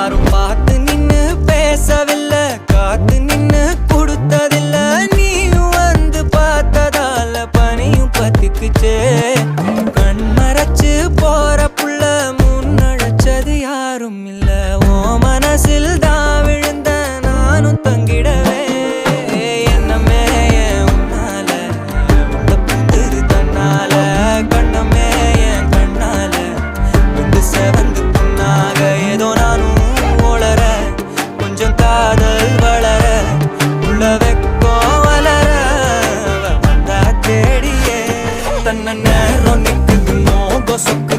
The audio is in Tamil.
யாரும் பார்த்து நின்னு பேசவில்லை காத்து நின்னு கொடுத்ததில்ல. நீயும் வந்து பார்த்ததால பனியும் பத்திக்குச்சே. கண் மறைச்சு போற புள்ள முன்னழைச்சது யாரும் இல்ல. ஓ மனசில் தான் காதல் வளர உள்ள வெக்கோ வளர வந்தா தேடியே. தன்ன நேரம் சொக்கு